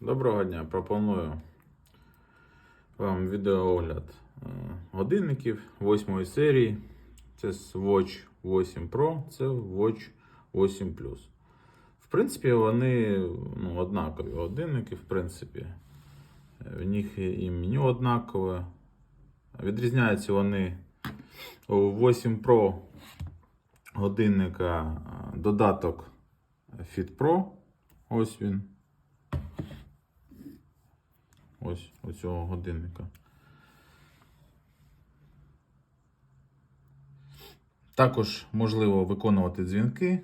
Доброго дня. Пропоную вам відеоогляд е, годинників 8 серії. Це Watch 8 Pro, це Watch 8 Plus. В принципі, вони ну, однакові годинники, в принципі. В них і і меню однакове. Відрізняються вони у 8 Pro годинника е, додаток Fit Pro. Ось він. Ось у цього годинника. Також можливо виконувати дзвінки.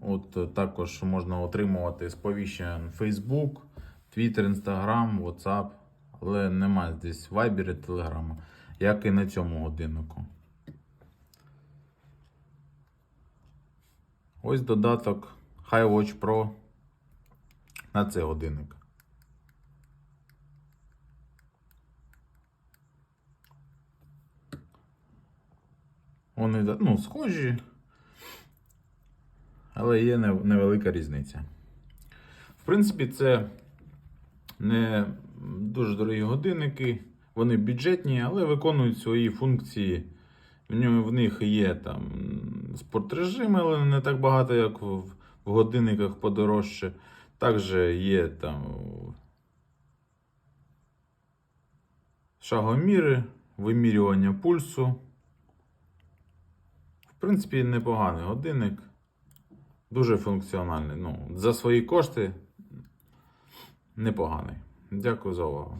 От е, також можна отримувати сповіщення Facebook, Twitter, Instagram, WhatsApp, але немає здесь Viber і Telegram, як і на цьому годиннику. Ось додаток HiWatch Pro на цей годинник. Вони ну, схожі, але є невелика різниця. В принципі, це не дуже дорогі годинники, вони бюджетні, але виконують свої функції. В них є там спортрежим, але не так багато, як в годинниках подорожче. Також є там шагоміри, вимірювання пульсу. В принципі, непоганий годинник. Дуже функціональний. Ну, за свої кошти непоганий. Дякую за увагу.